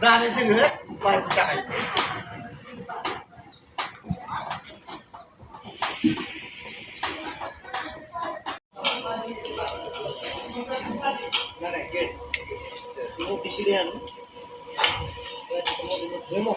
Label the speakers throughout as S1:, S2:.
S1: झालं सगळं पाणी टाकायचं मोठी शिडी आणून वाघ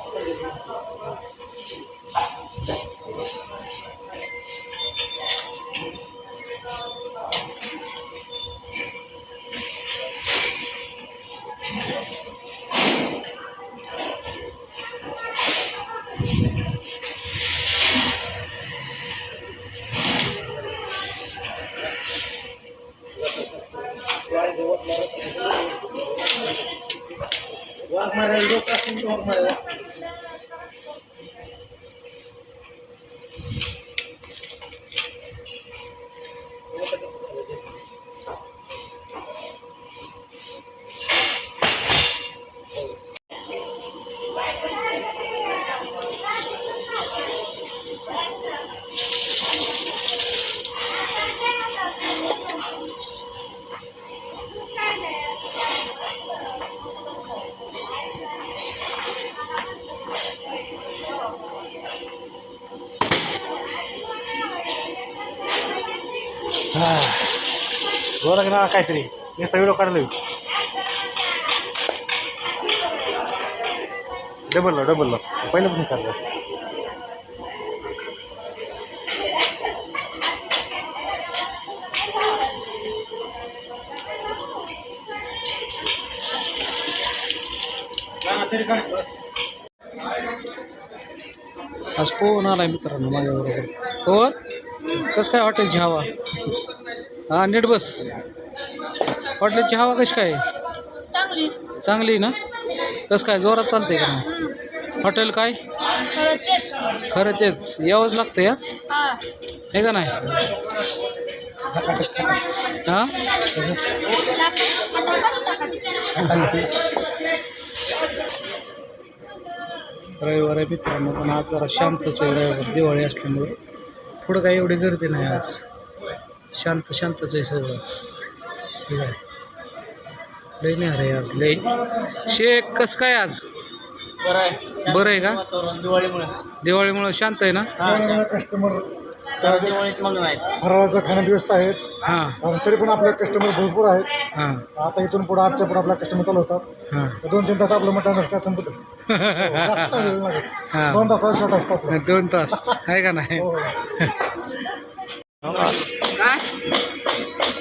S1: मारायला लोक असून मारायला
S2: बोला की ना काहीतरी. नुसता व्हिडिओ काढला डबल डबल पहिल्यापासून काढलं
S3: आज पोहून आलाय मित्रांनो माझ्याबरोबर. पोहन कसं काय हॉटेलची हवा? हा नीट बस. हॉटेलची हवा कशी काय?
S4: चांगली.
S3: चांगली ना? कसं काय जोरात चालते का नाही हॉटेल काय?
S4: खरं तेच.
S3: खरं तेच. यावंच लागतं या
S4: हा.
S3: हे का नाही? हां? रविवार आहे मित्रांनो पण आज जरा शांतच आहे रविवार दिवाळी असल्यामुळे. पुढं काही एवढी गर्दी नाही आज. शांत शांतच आहे सगळं लय नाही अरे आज लय. शेक कसं काय आज?
S1: बरं आहे.
S3: बरं आहे का?
S1: दिवाळीमुळे.
S3: दिवाळीमुळं शांत आहे ना?
S5: कस्टमर
S1: दिवाळीत म्हणून आहेत
S5: फराळाचा खाण्यात व्यस्त आहेत.
S3: हां.
S5: आणि तरी पण आपले कस्टमर भरपूर आहेत.
S3: हां.
S5: आता इथून पुढे आठच्या पुढे आपला कस्टमर चालू होतात.
S3: हां.
S5: दोन तीन तास आपलं मटण काय संपत जास्त नाही वेळ लागत.
S3: हां.
S5: दोन तासाचा शॉट असतो आपला.
S3: दोन तास. आहे का नाही?
S5: हो.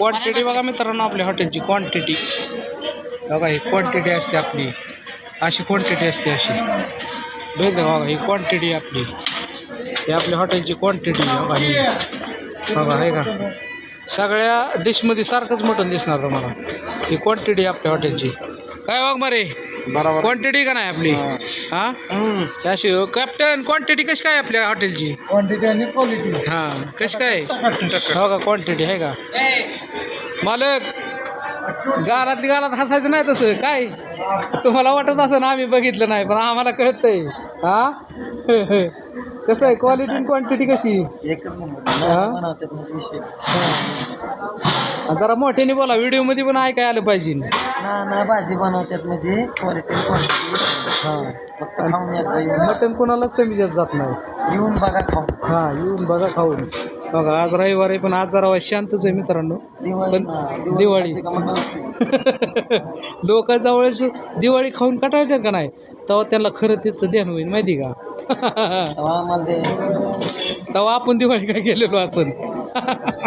S3: क्वांटिटी बघा मित्रांनो आपल्या हॉटेलची क्वांटिटी बघा ही क्वांटिटी असते आपली. अशी क्वांटिटी असते अशी. भेट बघा ही क्वांटिटी आपली. ही आपल्या हॉटेलची क्वांटिटी बघा ही. बघा आहे का? सगळ्या डिशमध्ये सारखंच मटण दिसणार तुम्हाला. ही क्वांटिटी आपल्या हॉटेलची काय बघ मारे?
S2: बरोबर.
S3: क्वांटिटी का नाही आपली? हां. ही? अशी कॅप्टन क्वांटिटी कशी काय आपल्या हॉटेलची
S5: क्वांटिटी आणि क्वालिटी
S3: हां. कशी काय? हो का क्वांटिटी आहे का? मालक गारात गारात हसायचं नाही तसं. काय? तुम्हाला वाटत असं ना आम्ही बघितलं नाही पण आम्हाला कळतंय. हा? कसं आहे? क्वालिटी क्वांटिटी कशी?
S1: एकच
S3: हा? जरा मोठ्याने बोला व्हिडिओमध्ये पण ऐकाय आलं पाहिजे.
S1: ना ना भाजी बनवतात म्हणजे क्वालिटी क्वालिटी
S3: हां.
S1: फक्त खाऊन एकदा येऊन.
S3: मटण कोणालाच कमी जास्त जात नाही.
S1: येऊन बघा खाऊन.
S3: हां येऊन बघा खाऊन. बघा आज रविवार आहे पण आज जरा शांतच आहे मित्रांनो. पण दिवाळी? लोक जवळच दिवाळी खाऊन कटाळतात का नाही? तेव्हा त्यांना खरं त्याचं ध्यान होईल माहिती का? तेव्हा आपण दिवाळी काय गेलेलो असन?